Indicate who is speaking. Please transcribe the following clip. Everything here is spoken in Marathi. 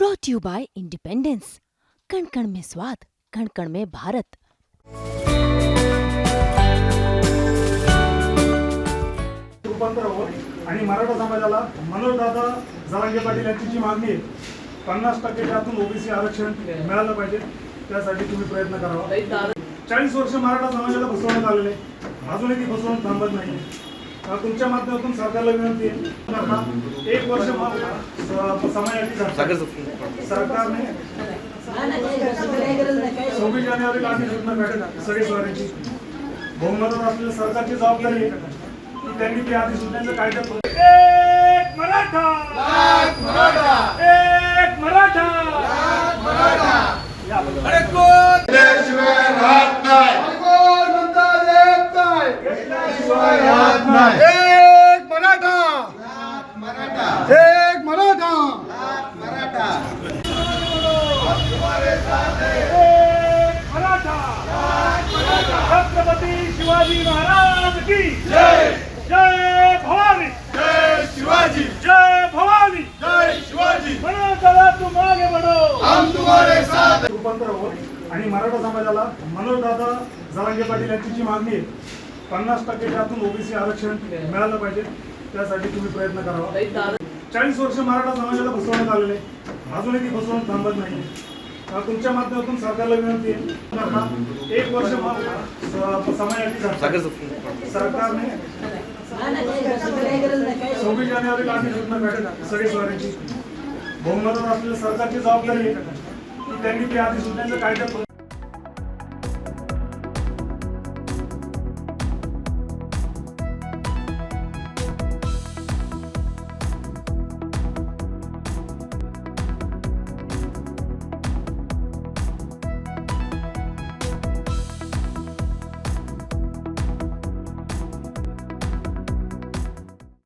Speaker 1: ब्रॉट यू बाय इंडिपेंडेंस कण कण में स्वाद कण कण में भारत
Speaker 2: रूपांतर हवं आणि मराठा समाजाला मनोजदादा जरांगे पाटील यांची जी मागणी आहे. पन्नास टक्के त्यातून ओबीसी आरक्षण मिळालं पाहिजे. त्यासाठी तुम्ही प्रयत्न करावा. चाळीस वर्ष मराठा समाजाला फसवण्यात आलेले अजूनही ती फसवणूक थांबत नाही तुमच्या माध्यमातून सरकारला विनंती आहे. एक वर्ष म- स- समयाची झाली. सरकारने सव्वीस जानेवारीला आधी सूचना काढली. सगळी स्वारीची बहुमतात असलेल्या सरकारची जबाबदारी आहे. की त्यांनी ती अधिसूचनेचं कायद्यात एक मराठा एक मराठा
Speaker 3: शिवाय राहत नाही
Speaker 4: कोण म्हणतात येत नाही
Speaker 3: शिवाय राहत नाही
Speaker 4: एक मराठा. एक मराठा.
Speaker 2: एक मराठा. छत्रपती शिवाजी महाराज की जय. जय भवानी.
Speaker 3: जय शिवाजी.
Speaker 2: जय भवानी.
Speaker 3: जय शिवाजी.
Speaker 2: म्हणून चला तू मागे बढो.
Speaker 3: हम तुम्हारे साथ.
Speaker 2: रूपांतर आणि मराठा समाजाला मनोजदादा जरांगे पाटील यांची जी मागणी आहे पन्नास टक्के त्यातून ओबीसी आरक्षण मिळालं पाहिजे त्यासाठी तुम्ही प्रयत्न करावा. चाळीस वर्ष मराठा समाजाला फसवण्यात आलेले अजूनही ती फसवणूक थांबत नाही तुमच्या माध्यमातून सरकारला विनंती आहे. एक वर्ष म- स- समयाची झाली. सरकारने सव्वीस जानेवारीला आधी सूचना काढली. सगळी स्वारीची बहुमतात असलेल्या सरकारची जबाबदारी आहे. की त्यांनी ती अधिसूचनेचं कायद्यात